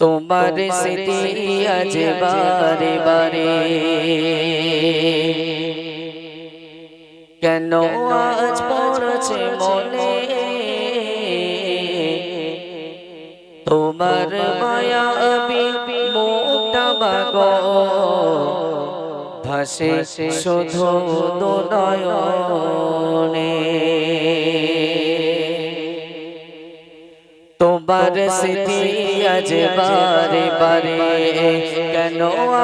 তোমার স্মৃতি আজ বারে বারে কেন আজ পড়ছে মনে তোমার মায়া মুক্তা বাগ ভাসে শুধু নয়নে তোমার স্মৃতি আজ বারে বারে কেন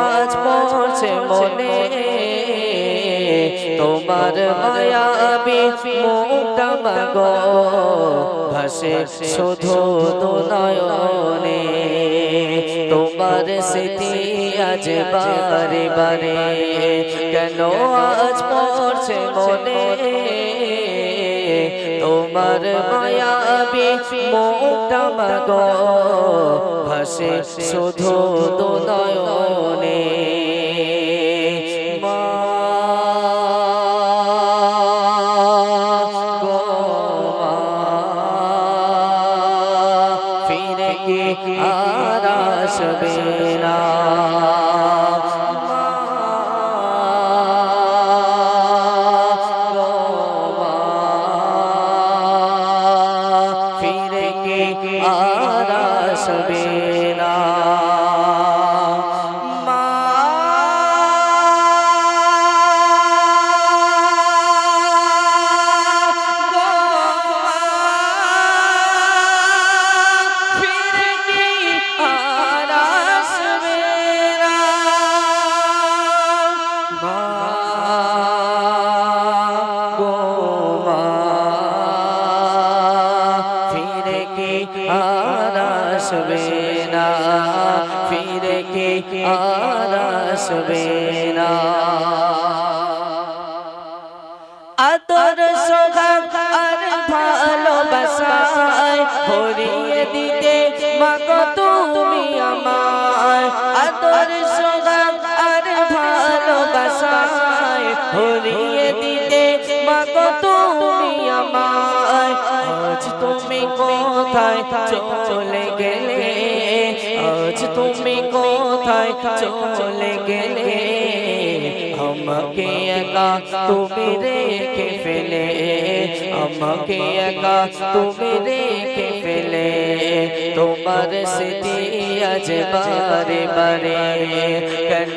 আজ পড়ছে মনে? তোমার মায়াবি মুক্তা মাগ। ভাসে শুধু নয়নে তোমার স্মৃতি আজ বারে বারে। কেন আজ পড়ছে মনে? তোমার মায়াবি মুক্তা মাগ। ভাসে শুধু গো মা, ফিরে কি আর আসবে না? আর আসবে আর আসবে না ফিরে কে আসবে না। আদর সোহাগ আর ভালোবাসায় হরিয়ে দিতে আজ তুমি কোথায় চলে গেলে? আজ তুমি কোথায় চলে গেলে? আমাকে একা তুমি রেখে ফেলে। আমাকে একা তুমি রেখে ফেলে। তোমার স্মৃতি আজ বারে বারে কেন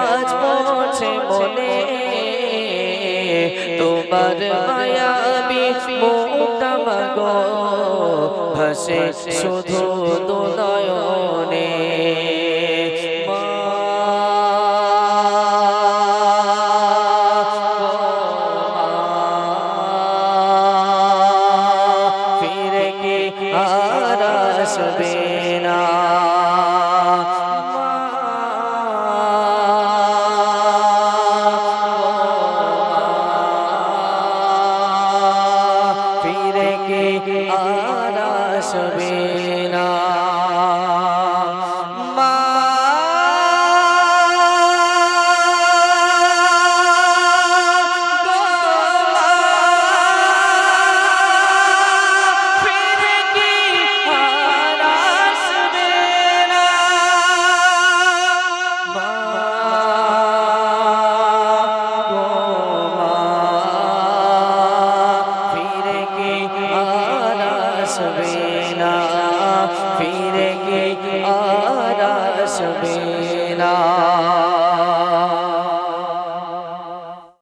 আজ পৌঁছে মনে? তোমার মায়াবি মুক্তা মাগো ভাসে শুধু নয়নে মা ফিরে কি আর আসবে না? আসবে ফিরে কি আর আসবে না